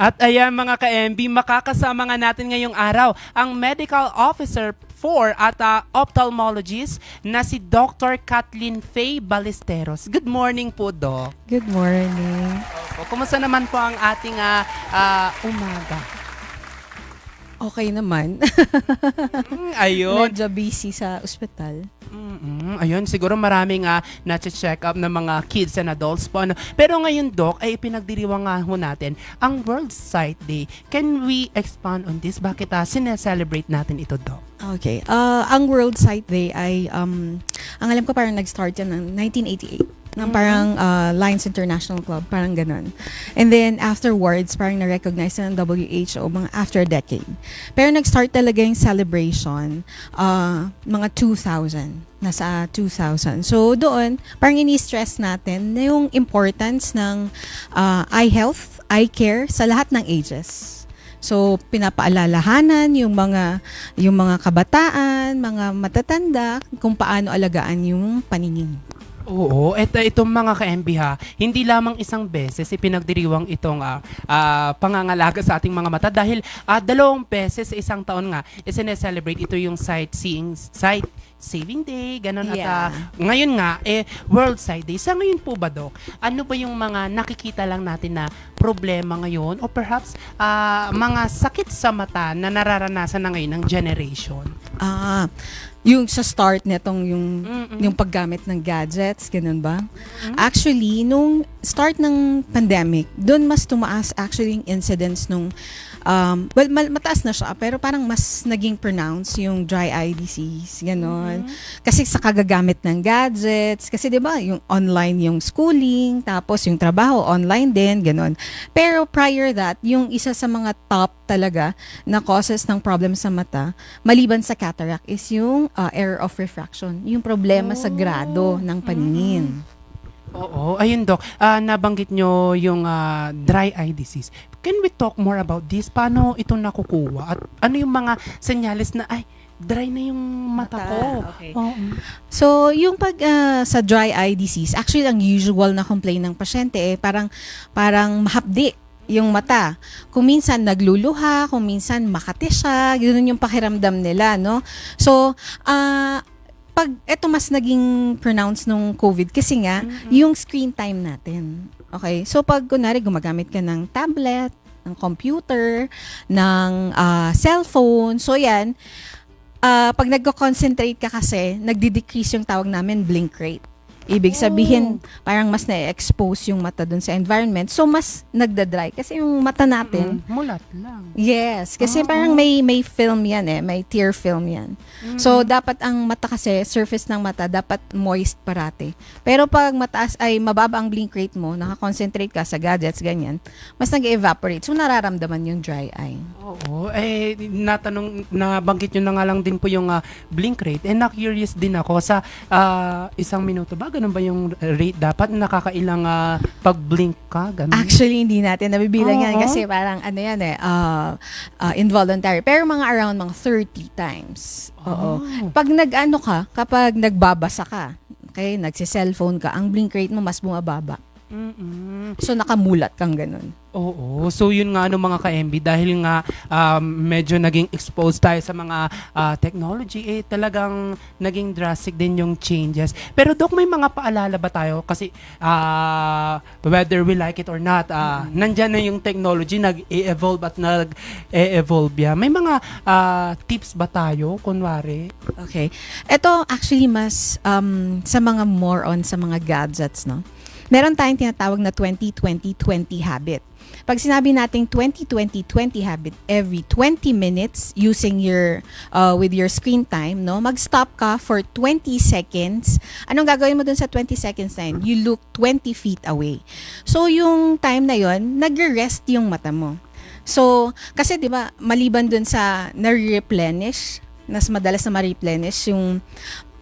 At ayan mga ka-MB, makakasama nga natin ngayong araw ang Medical Officer for at ah, ophthalmologist na si Dr. Kathleen Faye Ballesteros. Good morning po, Doc. Good morning. Opo, Kumusta naman po ang ating ah, ah, umaga? Okay naman. Mm, ayun. Medyo busy sa ospital. Mm-mm. Ayun, siguro maraming uh, na-check up ng mga kids and adults po. Ano. Pero ngayon, Doc, ay pinagdiriwang nga ho natin ang World Sight Day. Can we expand on this? Bakit uh, sineselebrate natin ito, Doc? Okay. Uh, ang World Sight Day ay, um, ang alam ko parang nag-start yan ng 1988 ng parang uh, Lions International Club, parang ganun. And then afterwards, parang na-recognize na ng WHO mga after a decade. Pero nag-start talaga yung celebration uh, mga 2000, nasa 2000. So doon, parang ini-stress natin na yung importance ng uh, eye health, eye care sa lahat ng ages. So pinapaalalahanan yung mga yung mga kabataan, mga matatanda kung paano alagaan yung paningin. Oo, eto itong mga ka-MB ha, hindi lamang isang beses ipinagdiriwang itong ah, ah, pangangalaga sa ating mga mata dahil ah, dalawang beses sa isang taon nga isineselebrate ito yung sightseeing sight saving day, ganun at ah, Yeah. ngayon nga eh World Sight Day. Sa ngayon po ba Dok, ano ba yung mga nakikita lang natin na problema ngayon o perhaps ah, mga sakit sa mata na nararanasan na ngayon ng generation? Ah, yung sa start nitong yung Mm-mm. yung paggamit ng gadgets, ganun ba? Actually, nung start ng pandemic, doon mas tumaas actually yung incidence nung um, well, mal- mataas na siya, pero parang mas naging pronounced yung dry eye disease, ganon. Kasi sa kagagamit ng gadgets, kasi 'di ba, yung online yung schooling, tapos yung trabaho online din, ganon. Pero prior that, yung isa sa mga top talaga na causes ng problem sa mata, maliban sa cataract, is yung uh, error of refraction, yung problema sa grado ng paningin. Oo, ayun Dok. Ah, nabanggit nyo yung ah, dry eye disease. Can we talk more about this? Paano ito nakukuha? At ano yung mga senyales na, ay, dry na yung mata, Mata, ko. okay. Oo. So, yung pag ah, sa dry eye disease, actually ang usual na complaint ng pasyente eh parang parang mahapdi yung mata. Kung minsan nagluluha, kung minsan makati siya, yun yung pakiramdam nila, no? So, ah pag eto mas naging pronounced nung COVID kasi nga yung screen time natin. Okay? So pag kunwari gumagamit ka ng tablet, ng computer, ng ah, cellphone, so yan, ah, pag nagko-concentrate ka kasi, nagdi-decrease yung tawag namin blink rate. Ibig sabihin, parang mas na-expose yung mata dun sa environment. So, mas nagda-dry. Kasi yung mata natin, Mm, mulat lang. yes. Kasi Oo. parang may may film yan eh. May tear film yan. So, dapat ang mata kasi, surface ng mata, dapat moist parate. Pero pag mataas ay mababa ang blink rate mo, nakakoncentrate ka sa gadgets, ganyan, mas nag-evaporate. So, nararamdaman yung dry eye. Oo. Eh, natanong, nabanggit nyo na nga lang din po yung ah, blink rate. And na-curious din ako sa ah, isang minuto ba? Ganun ba yung rate dapat? Nakakailang ah, pag-blink ka? Ganun? Actually, hindi natin nabibilang yan Oo. kasi parang ano yan eh, uh, uh, involuntary. Pero mga around mga 30 times. Oo. Oh. Pag nag-ano ka, kapag nagbabasa ka, okay, nagsi-cellphone ka, ang blink rate mo mas bumababa. Mm-mm. So, nakamulat kang ganun. Oo. So yun nga ano mga ka-MB dahil nga um, medyo naging exposed tayo sa mga ah, technology eh talagang naging drastic din yung changes. Pero Dok may mga paalala ba tayo kasi ah, whether we like it or not ah, nandyan na yung technology nag-evolve at nag-evolve yan. May mga ah, tips ba tayo kunwari? Okay. Ito actually mas um, sa mga more on sa mga gadgets, no? Meron tayong tinatawag na 20-20-20 habit. Pag sinabi nating 20-20-20 habit, every 20 minutes using your, uh, with your screen time, no? Mag-stop ka for 20 seconds. Anong gagawin mo dun sa 20 seconds na yun? You look 20 feet away. So, yung time na yon nagre-rest yung mata mo. So, kasi 'di ba, maliban dun sa na-replenish, nas madalas na ma-replenish yung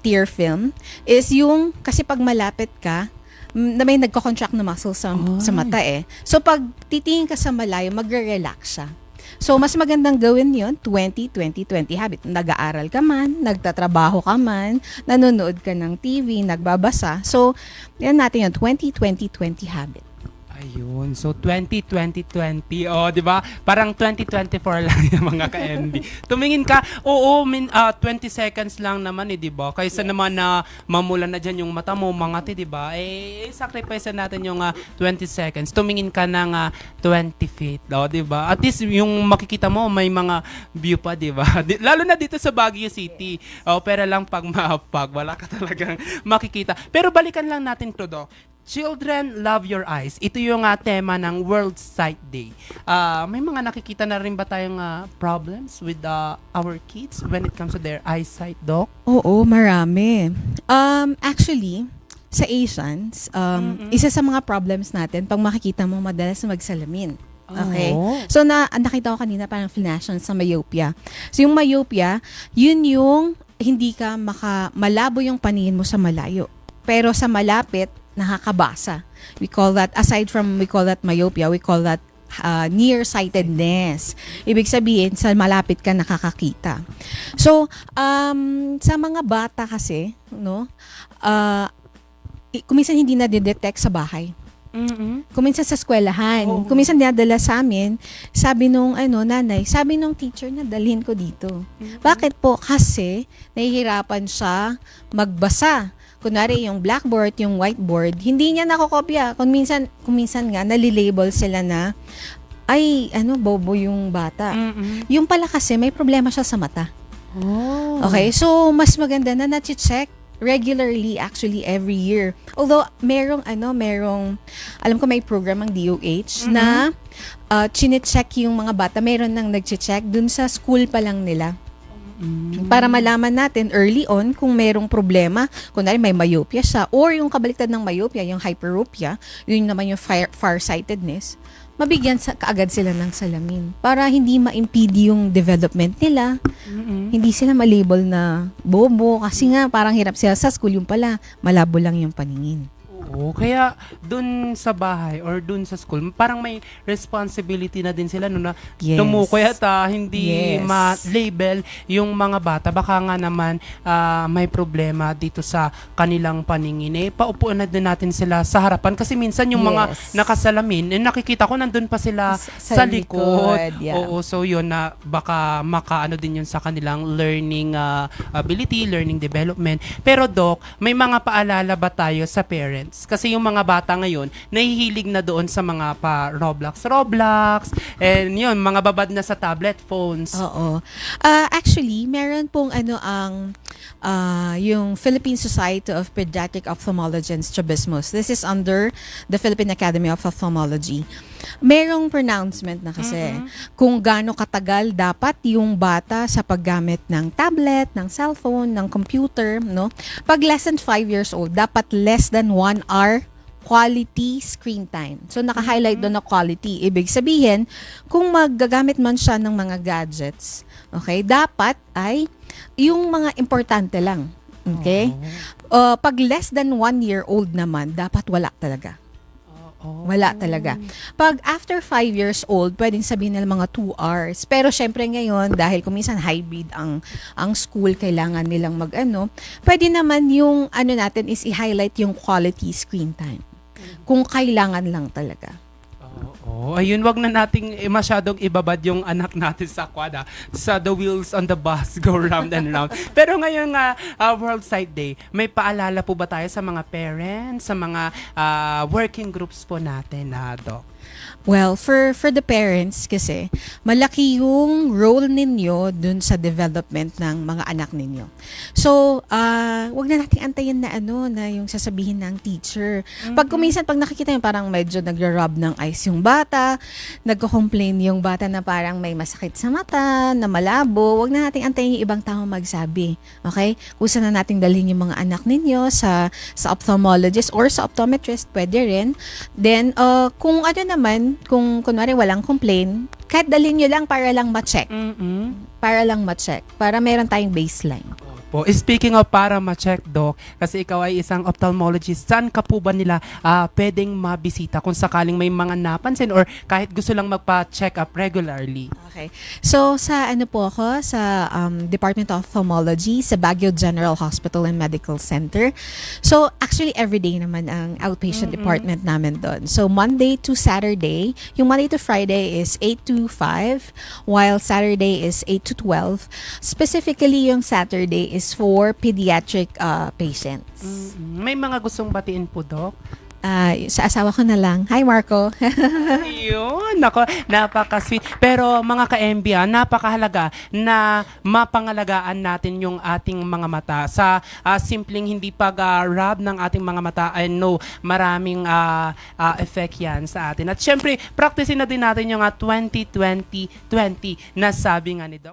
tear film is yung kasi pag malapit ka na may nagko-contract na muscle sa, sa Ay. mata eh. So pag titingin ka sa malayo, magre-relax siya. So, mas magandang gawin yon 20-20-20 habit. Nag-aaral ka man, nagtatrabaho ka man, nanonood ka ng TV, nagbabasa. So, yan natin yung 20-20-20 habit. Ayun. So, 2020-2020. Oh, di ba? Parang 2024 lang yung mga ka-MB. Tumingin ka, oo, min, ah, 20 seconds lang naman eh, di ba? Kaysa naman na mamula na dyan yung mata mo, mga di ba? Eh, sacrifice natin yung ah, 20 seconds. Tumingin ka ng ah, 20 feet, oh, di ba? At least yung makikita mo, may mga view pa, di ba? Lalo na dito sa Baguio City. Oh, pero lang pag maapag, wala ka talagang makikita. Pero balikan lang natin to, do. Children Love Your Eyes. Ito yung ah, tema ng World Sight Day. Ah, may mga nakikita na rin ba tayong ah, problems with ah, our kids when it comes to their eyesight, Doc? Oo, marami. Um, actually, sa Asians, um, Mm-mm. isa sa mga problems natin, pag makikita mo madalas magsalamin. Okay. Oh. So na nakita ko kanina parang flashes sa myopia. So yung myopia, yun yung hindi ka maka malabo yung paningin mo sa malayo. Pero sa malapit, nakakabasa. We call that aside from we call that myopia, we call that uh, nearsightedness. Ibig sabihin sa malapit ka nakakakita. So, um, sa mga bata kasi, no, uh, kuminsan hindi na detect sa bahay Mm-mm. kuminsan sa eskwelahan. Oo. Kuminsan dinadala sa amin, sabi nung ano, nanay, sabi nung teacher na dalhin ko dito. Bakit po? Kasi nahihirapan siya magbasa. Kunwari yung blackboard, yung whiteboard, hindi niya nakokopya. Kung minsan, kung minsan nga, nalilabel sila na, ay, ano, bobo yung bata. Mm-mm. Yung pala kasi, may problema siya sa mata. Oh. Okay, so mas maganda na na-check regularly actually every year. Although merong ano, merong alam ko may program ang DOH na uh, chine-check yung mga bata. Meron nang nagche-check dun sa school pa lang nila Mm. para malaman natin early on kung merong problema. Kunwari may myopia siya or yung kabaliktad ng myopia, yung hyperopia, yun naman yung far- farsightedness. Mabigyan sa, kaagad sila ng salamin para hindi ma-impede yung development nila Mm-mm. hindi sila malabel na bobo kasi nga parang hirap sila sa school yung pala malabo lang yung paningin. Oo, kaya dun sa bahay or dun sa school, parang may responsibility na din sila no na Yes. tumukoy at ah, hindi Yes. ma-label yung mga bata. Baka nga naman ah, may problema dito sa kanilang paningin. Eh, paupuan na din natin sila sa harapan kasi minsan yung mga Yes. nakasalamin, eh, nakikita ko nandun pa sila Sa- sa, likod. likod, yeah. Oo, so yun na baka makaano din yun sa kanilang learning ah, ability, learning development. Pero Doc, may mga paalala ba tayo sa parents? Kasi yung mga bata ngayon, nahihilig na doon sa mga pa Roblox, Roblox, and yun, mga babad na sa tablet phones. Oo. Ah, actually, meron pong ano ang ah, yung Philippine Society of Pediatric Ophthalmology and Strabismus. This is under the Philippine Academy of Ophthalmology. Merong pronouncement na kasi kung gaano katagal dapat yung bata sa paggamit ng tablet, ng cellphone, ng computer, no? Pag less than 5 years old, dapat less than 1 hour quality screen time. So, naka-highlight doon na quality. Ibig sabihin, kung maggagamit man siya ng mga gadgets, okay, dapat ay yung mga importante lang. Okay? Uh, pag less than one year old naman, dapat wala talaga. Wala talaga. Pag after 5 years old, pwedeng sabihin nila mga 2 hours. Pero syempre ngayon, dahil kuminsan hybrid ang ang school, kailangan nilang mag-ano, pwede naman yung ano natin is i-highlight yung quality screen time. Kung kailangan lang talaga. Oo, ayun, wag na nating eh, masyadong ibabad yung anak natin sa quad ah. sa the wheels on the bus go round and round. Pero ngayon nga ah, World Sight Day, may paalala po ba tayo sa mga parents, sa mga ah, working groups po natin na Doc? Well, for for the parents kasi malaki yung role ninyo dun sa development ng mga anak ninyo. So, ah, wag na nating antayin na ano na yung sasabihin ng teacher. Pag kuminsan pag nakikita yung parang medyo nagra-rub ng eyes yung bata, nagko-complain yung bata na parang may masakit sa mata, na malabo, wag na nating antayin yung ibang tao magsabi. Okay? Kung saan na nating dalhin yung mga anak ninyo sa sa ophthalmologist or sa optometrist, pwede rin. Then, uh, kung ano naman, kung kunwari walang complain, kahit dalhin nyo lang para lang ma-check. Mm-mm. Para lang ma-check. Para meron tayong baseline. Opo. Speaking of para ma-check, Doc, kasi ikaw ay isang ophthalmologist, saan ka po ba nila ah, pwedeng mabisita kung sakaling may mga napansin or kahit gusto lang magpa-check up regularly? Okay. So, sa ano po ako, sa um, Department of Ophthalmology, sa Baguio General Hospital and Medical Center. So, actually, everyday naman ang outpatient department namin doon. So, Monday to Saturday, yung Monday to Friday is 8 to 5, while Saturday is 8 to 12. Specifically, yung Saturday is for pediatric uh, patients. Mm, May mga gustong batiin po, Doc? Ah, sa asawa ko na lang. Hi, Marco. Yun, nako, napaka-sweet. Pero mga ka-MB, ah, napakahalaga na mapangalagaan natin yung ating mga mata sa ah, simpleng hindi pag-rub ng ating mga mata. I know maraming ah, ah, effect yan sa atin. At syempre, practicein na din natin yung ah, 20-20-20 na sabi nga ni Doc.